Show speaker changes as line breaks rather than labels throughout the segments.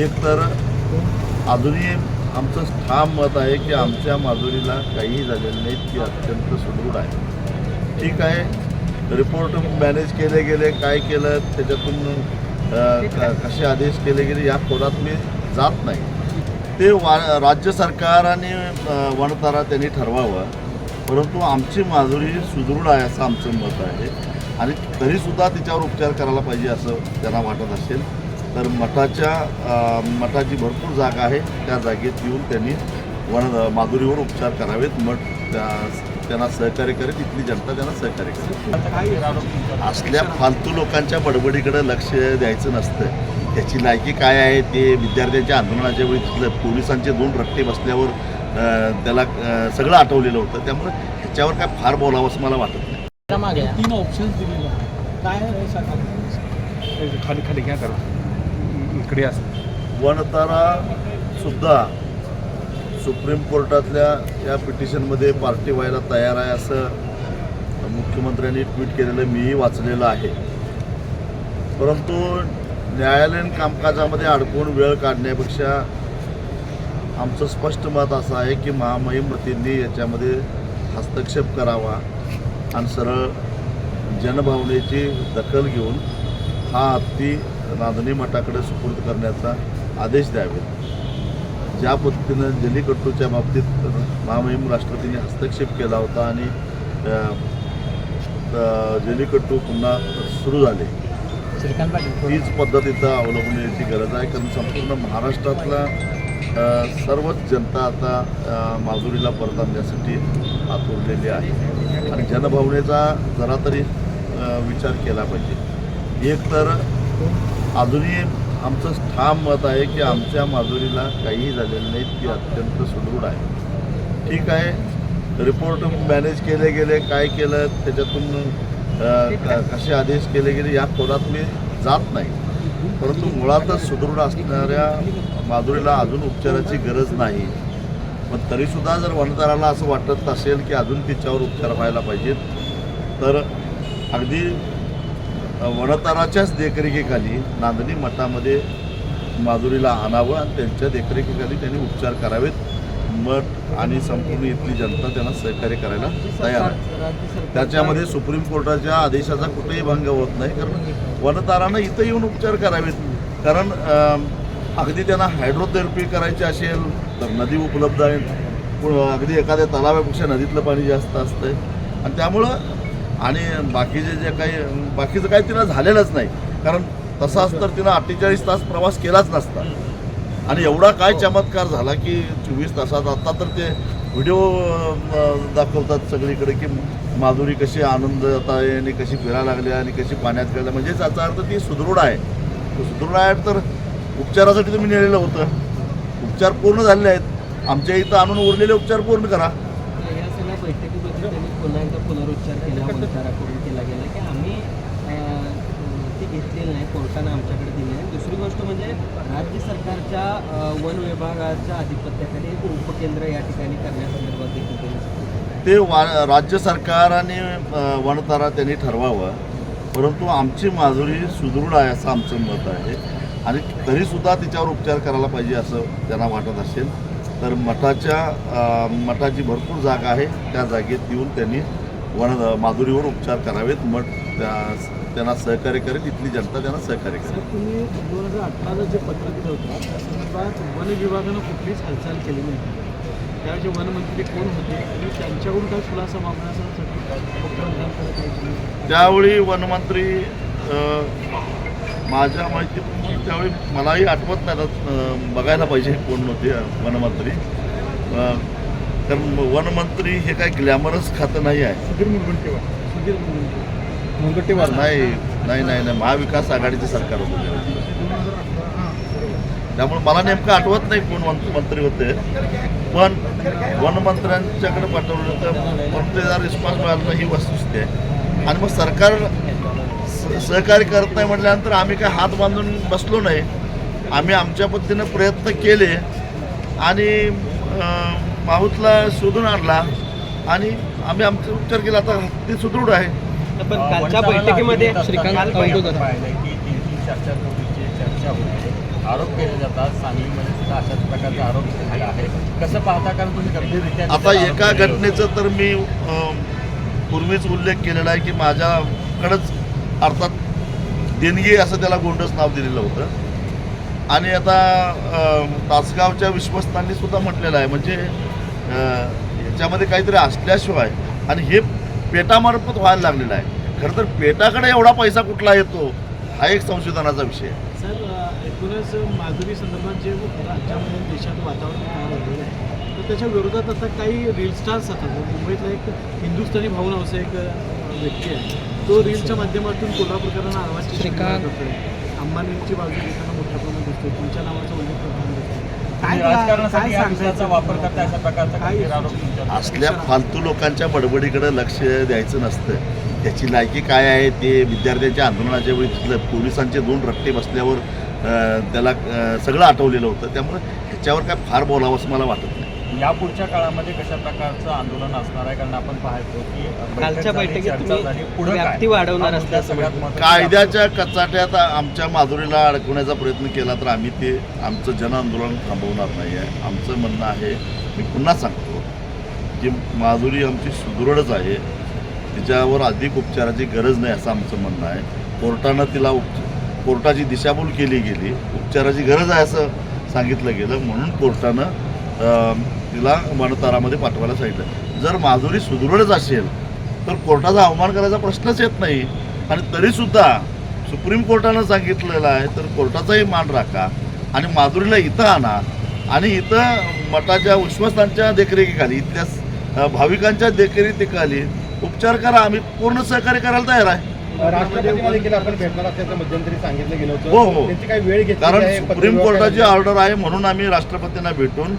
एक तर अजूनही आमचं ठाम मत आहे की आमच्या माधुरीला काहीही झालेलं नाही ती अत्यंत सुदृढ आहे. ठीक आहे रिपोर्ट मॅनेज केले गेले काय केलं त्याच्यातून कसे आदेश केले गेले या खोलात मी जात नाही. ते वा राज्य सरकार आणि वनतारा त्यांनी ठरवावं परंतु आमची माधुरी सुदृढ आहे असं आमचं मत आहे. आणि तरीसुद्धा तिच्यावर उपचार करायला पाहिजे असं त्यांना वाटत असेल. तर मठाच्या मठाची भरपूर जागा आहे. त्या जागेत येऊन त्यांनी वन माधुरीवर उपचार करावेत. मठ त्या- त्यांना सहकार्य करेल. इथली जनता त्यांना सहकार्य करेल. असल्या फालतू लोकांच्या बडबडीकडे लक्ष द्यायचं नसतं. त्याची लायकी काय आहे? ते विद्यार्थ्यांच्या आंदोलनाच्या वेळी तिथलं पोलिसांचे दोन रट्टे बसल्यावर त्याला सगळं आठवलेलं होतं. त्यामुळे ह्याच्यावर काय फार बोलावं असं मला वाटत नाही.
मागे
तीन ऑप्शन्स दिलेले काय
खाली खाली घ्या करा इकडे असं.
वनतारा सुद्धा सुप्रीम कोर्टातल्या या पिटिशनमध्ये पार्टी व्हायला तयार आहे असं मुख्यमंत्र्यांनी ट्विट केलेलं मीही वाचलेलं आहे. परंतु न्यायालयीन कामकाजामध्ये अडकून वेळ काढण्यापेक्षा आमचं स्पष्ट मत असं आहे की महामहिमतींनी याच्यामध्ये हस्तक्षेप करावा आणि सरळ जनभावनेची दखल घेऊन हा हत्ती नांदणी मठाकडे सुपूर्द करण्याचा आदेश द्यावेत. ज्या पद्धतीनं जलीकट्टूच्या बाबतीत महामहिम राष्ट्रपतींनी हस्तक्षेप केला होता आणि जलीकट्टू पुन्हा सुरू झाले.
तीच
हीच पद्धत इथं अवलंबण्याची गरज आहे. कारण संपूर्ण महाराष्ट्रातला सर्वच जनता आता माजुरीला परत आणण्यासाठी आतुरलेली आहे. आणि जनभावनेचा जरा तरी विचार केला पाहिजे. एक तर अजूनही आमचं ठाम मत आहे की आमच्या माधुरीला काहीही झालेलं नाही ती अत्यंत सुदृढ आहे. ठीक आहे. रिपोर्ट मॅनेज केले गेले काय केलं त्याच्यातून कसे आदेश केले गेले या खोलात मी जात नाही. परंतु मुळातच सुदृढ असणाऱ्या माधुरीला अजून उपचाराची गरज नाही. पण तरीसुद्धा जर वनताराला असं वाटत असेल की अजून तिच्यावर उपचार व्हायला पाहिजेत तर अगदी अ, वनताराच्याच देखरेखीखाली नांदणी मठामध्ये माधुरीला आणावं आणि त्यांच्या देखरेखीखाली त्यांनी उपचार करावेत. मठ आणि संपूर्ण इथली जनता त्यांना सहकार्य करायला तयार आहे. त्याच्यामध्ये सुप्रीम कोर्टाच्या आदेशाचा कुठेही भंग होत नाही कारण वनतारानं इथं येऊन उपचार करावेत. कारण अगदी त्यांना हायड्रोथेरपी करायची असेल तर नदी उपलब्ध आहे. अगदी एखाद्या तलावापेक्षा नदीतलं पाणी जास्त असतंय. आणि त्यामुळं आणि बाकीचे जे काही बाकीचं काही तिनं झालेलंच नाही. कारण तसाच तर तिनं अठ्ठेचाळीस तास प्रवास केलाच नसता. आणि एवढा काय चमत्कार झाला की चोवीस तासात आता तर ते व्हिडिओ दाखवतात सगळीकडे की माधुरी कशी आनंद आता आहे आणि कशी फिरायला लागली आणि कशी पाण्यात गेल्या म्हणजे याचा अर्थ ती सुदृढ आहे. सुदृढ आहे तर उपचारासाठी तुम्ही नेलेलं होतं. उपचार पूर्ण झालेले आहेत. आमच्या इथं आणून उरलेले उपचार पूर्ण करा.
त्यांनी पुन्हा एकदा पुनरुच्चार केला वंताराकडून केला गेला की आम्ही ते घेतलेलं नाही कोर्टानं आमच्याकडे दिले नाही. दुसरी गोष्ट म्हणजे राज्य सरकारच्या वन विभागाच्या अधिपत्याखाली एक उपकेंद्र या ठिकाणी करण्यासंदर्भात देखील सांगितलं.
ते वा राज्य सरकार आणि अ, वनतारा त्यांनी ठरवावं. परंतु आमची माधुरी सुदृढ आहे असं आमचं मत आहे. आणि तरीसुद्धा तिच्यावर उपचार करायला पाहिजे असं त्यांना वाटत असेल. तर मठाच्या मठाची भरपूर जागा आहे. त्या जागेत येऊन त्यांनी वन माधुरीवर उपचार करावेत. मठ त्या त्यांना सहकार्य करेल. इथली जनता त्यांना सहकार्य करेल.
तुम्ही दोन हजार अठराला जे पत्र दिलं होतं त्या संदर्भात वन विभागानं कुठलीच हालचाल केली नाही. त्यावेळी वनमंत्री कोण होते आणि त्यांच्याकडून काय खुलासा मागण्यासाठी?
त्यावेळी वनमंत्री माझ्या माहितीप्रमाणे त्यावेळी मलाही आठवत नाही बघायला पाहिजे कोण होते अ, वनमंत्री कारण वनमंत्री हे काय ग्लॅमरस खातं नाही आहे.
सुधीर मुनगंटीवार. सुधीर मुनगंटीवार.
मुनगंटीवार.
नाही नाही नाही नाही महाविकास आघाडीचे सरकार होतं त्यामुळे मला नेमकं आठवत नाही कोण वन- मंत्री होते. पण वनमंत्र्यांच्याकडे पाठवलं तर रिस्पॉन्स मिळाला ही वस्तुस्थिती आहे. आणि मग सरकार सहकार्य करत नाही म्हटल्यानंतर आम्ही काय हात बांधून बसलो नाही. आम्ही आमच्या पद्धतीनं प्रयत्न केले आणि माहूतला शोधून आणला आणि आम्ही आमचे उपचार केला. आता ते सुदृढ आहे.
पण कालच्या बैठकीमध्ये
श्रीकांत
काल
आरोप जातात. सांगलीमध्ये सुद्धा अशाच प्रकारचे आरोप केलेले आहे कसं पाहता? कारण तुम्ही गंभीररित्या
आता एका. घटनेचं तर मी पूर्वीच उल्लेख केलेला आहे की माझ्याकडंच अर्थात देणगी असं त्याला गोंडस नाव दिलेलं होतं. आणि आता तासगावच्या विश्वस्तांनी सुद्धा म्हटलेलं आहे. म्हणजे याच्यामध्ये काहीतरी असल्याशिवाय आणि हे पेटामार्फत व्हायला लागलेलं आहे. खरं तर पेटाकडे एवढा पैसा कुठला येतो हा एक संशोधनाचा विषय आहे.
सर एकूणच माधुरी संदर्भात जे राज्यामध्ये देशात वातावरण तयार झालेलं आहे तर त्याच्या विरोधात आता काही रील स्टार्स असतात मुंबईतला एक हिंदुस्थानी भावना असं एक व्यक्ती आहे. तो रीलच्या माध्यमातून कोल्हापूरकरांना आवाज
श्रीकांत.
अंबानींची बाजू घेताना मोठ्या प्रमाणात दिसतोय तुमच्या नावाचा उल्लेख करताना
असल्या फालतू लोकांच्या बडबडीकडे लक्ष द्यायचं नसतं. त्याची लायकी काय आहे? ते विद्यार्थ्यांच्या आंदोलनाच्या वेळी तिथलं पोलिसांचे दोन रट्टे बसल्यावर त्याला सगळं आठवलेलं होतं. त्यामुळे ह्याच्यावर काय फार बोलावं असं मला वाटत नाही.
यापुढच्या काळामध्ये कशा प्रकारचं आंदोलन असणार आहे? कारण आपण पाहतो की
कालच्या बैठकीत
पुढं
वाढवणार.
महत्त्वाचा.
कायद्याच्या कचाट्यात आमच्या माधुरीला अडकवण्याचा प्रयत्न केला तर आम्ही ते आमचं जनआंदोलन थांबवणार नाही आहे आमचं म्हणणं आहे मी पुन्हा सांगतो की माधुरी आमची सुदृढच आहे. तिच्यावर अधिक उपचाराची गरज नाही असं आमचं म्हणणं आहे. कोर्टानं तिला उप कोर्टाची दिशाभूल केली गेली. उपचाराची गरज आहे असं सांगितलं गेलं. म्हणून कोर्टानं तिला वनतारामध्ये पाठवायला सांगितलं. जर माधुरी सुदृढच असेल तर कोर्टाचा अवमान करायचा प्रश्नच येत नाही. आणि तरीसुद्धा सुप्रीम कोर्टानं सांगितलेलं आहे तर कोर्टाचाही मान राखा आणि माधुरीला इथं आणा. आणि इथं मठाच्या विश्वस्तांच्या देखरेखीखाली इथल्या भाविकांच्या देखरेखीखाली उपचार करा. आम्ही पूर्ण सहकार्य करायला तयार आहे.
होतं.
हो, हो. कारण सुप्रीम कोर्टाची. ऑर्डर आहे म्हणून आम्ही राष्ट्रपतींना भेटून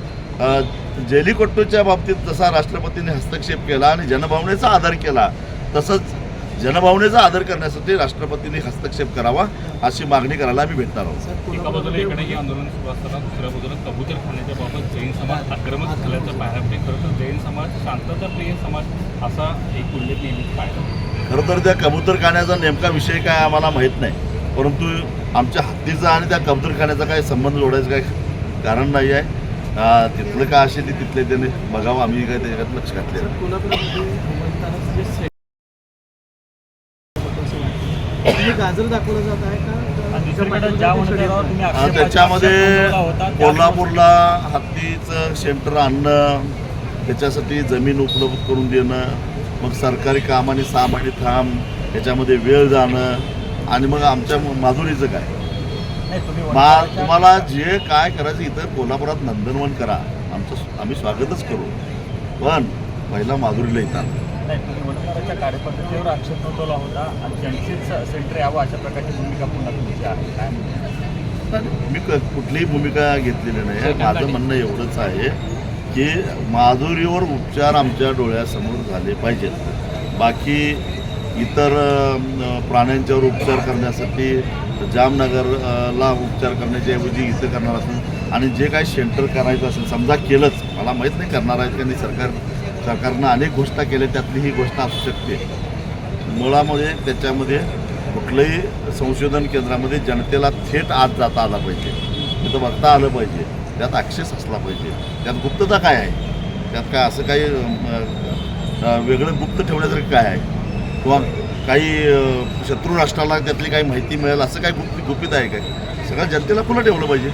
जेलीकट्टूच्या बाबतीत जसा राष्ट्रपतींनी हस्तक्षेप केला आणि जनभावनेचा आदर केला तसंच जनभावनेचा आदर करण्यासाठी राष्ट्रपतींनी हस्तक्षेप करावा अशी मागणी करायला आम्ही भेटणार आहोत.
एका बाजूला इकडे आंदोलन सुरू असताना दुसऱ्या बाजूला कबूतर खाण्याच्या बाबत जैन समाज आक्रमक झाल्याचं पाहायला मिळते. खरं तर जैन समाज शांतताप्रिय समाज असा एक उल्लेख नेहमीच पाहायला
खरं तर त्या कबूतरखान्याचा नेमका विषय काय आम्हाला माहीत नाही परंतु आमच्या हत्तीचा आणि त्या कबूतरखान्याचा काही संबंध जोडायचं काही कारण नाही आहे. तिथलं काय असेल ते तिथले त्याने बघावं आम्ही काय त्याच्यात लक्ष
का?
आक्षेपाचा
त्याच्यामध्ये कोल्हापूरला हत्तीचं सेंटर आणणं त्याच्यासाठी जमीन उपलब्ध करून देणं मग सरकारी काम आणि महिने थांब याच्यामध्ये वेळ जाणं आणि मग आमच्या माधुरीचं काय? मा तुम्हाला जे काय करायचं इथं कोल्हापुरात नंदनवन करा. आमचं आम्ही स्वागतच करू. पण पहिला माधुरीला येतात.
नाही तुम्ही वनतराच्या कार्यपद्धतीवर आक्षेप नोंदवला होता आणि जनशीच सेंटर यावं अशा प्रकारची भूमिका पुन्हा तुमची आहे. काय म्हणता?
मी क- कुठलीही भूमिका घेतलेली नाही. माझं म्हणणं एवढंच आहे की माधुरीवर उपचार आमच्या डोळ्यासमोर झाले पाहिजेत. बाकी इतर प्राण्यांच्यावर उपचार करण्यासाठी जामनगरला उपचार करण्याच्या ऐवजी इथं करणार असेल आणि जे काही सेंटर करायचं असेल समजा केलंच मला माहीत नाही करणार आहेत त्यांनी नाही सरकार सरकारनं अनेक घोषणा केल्या त्यातली ही गोष्ट असू शकते. मुळामध्ये त्याच्यामध्ये कुठलंही संशोधन केंद्रामध्ये जनतेला थेट आत जाता आला पाहिजे. तिथं बघता आलं पाहिजे. त्यात ॲक्सेस असला पाहिजे. त्यात गुप्तता काय आहे? त्यात काय असं काही वेगळं गुप्त ठेवण्यासारखं काय आहे? किंवा काही शत्रू राष्ट्राला त्यातली काही माहिती मिळेल असं काही गुप्त गुपित आहे काय? सगळ्या जनतेला खुलं ठेवलं पाहिजे.